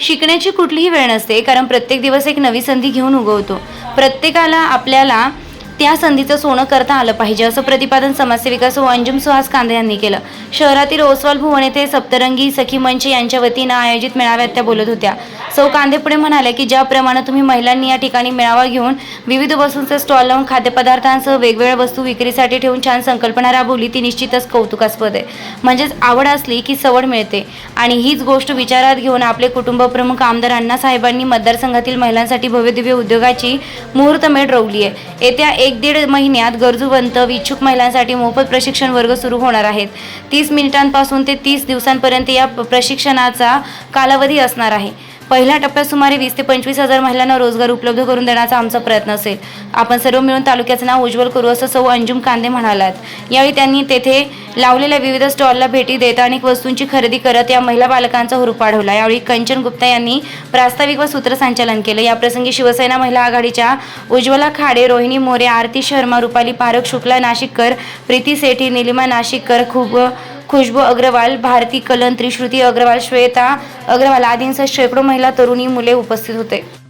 शिकण्याची कुठलीही वेळ नसते कारण प्रत्येक दिवस एक नवी संधी घेऊन उगवतो. प्रत्येकाला आपल्याला त्या संधीचं सोनं करता आलं पाहिजे असं प्रतिपादन समाजसेविका सो. अंजुम सुहास कांदे यांनी केलं. शहरातील ओसवाल भुवन येथे सप्तरंगी सखी मंच यांच्या वतीनं आयोजित मेळाव्यात त्या बोलत होत्या. सौ कांदे पुढे म्हणाले की ज्याप्रमाणे तुम्ही महिलांनी या ठिकाणी मेळावा घेऊन विविध वस्तूंचे स्टॉल लावून खाद्यपदार्थांसह वेगवेगळ्या वस्तू विक्रीसाठी ठेवून छान संकल्पना राबवली ती निश्चितच कौतुकास्पद आहे. म्हणजेच आवड असली की सवड मिळते. आणि हीच गोष्ट विचारात घेऊन आपले कुटुंब प्रमुख आमदार अण्णासाहेबांनी मतदारसंघातील महिलांसाठी भव्यदिव्य उद्योगाची मुहूर्तमेढ रोवली आहे. येत्या एक दीड महिन्यात गरजूवंत इच्छुक महिलांसाठी मोफत प्रशिक्षण वर्ग सुरू होणार आहेत. तीस मिनिटांपासून ते तीस दिवसांपर्यंत या प्रशिक्षणाचा कालावधी असणार आहे. पहिल्या टप्प्यात सुमारे वीस ते पंचवीस हजार महिलांना रोजगार उपलब्ध करून देण्याचा आमचा प्रयत्न असेल. आपण सर्व मिळून तालुक्याचं नाव उज्ज्वल करू असं सौ अंजुम कांदे म्हणालात. यावेळी त्यांनी तेथे लावलेल्या विविध स्टॉलला भेटी देत अनेक वस्तूंची खरेदी करत या महिला बालकांचा हुरूप वाढवला यावेळी कंचन गुप्ता यांनी प्रास्ताविक व सूत्रसंचालन केलं. याप्रसंगी शिवसेना महिला आघाडीच्या उज्ज्वला खाडे रोहिणी मोरे आरती शर्मा रुपाली पारख शुक्ला नाशिककर प्रीती सेठी निलिमा नाशिककर खूप खुशबू अग्रवाल भारती कलन त्रिश्रुती अग्रवाल श्वेता अग्रवाल आदींसह शेकडो महिला तरुणी मुले उपस्थित होते.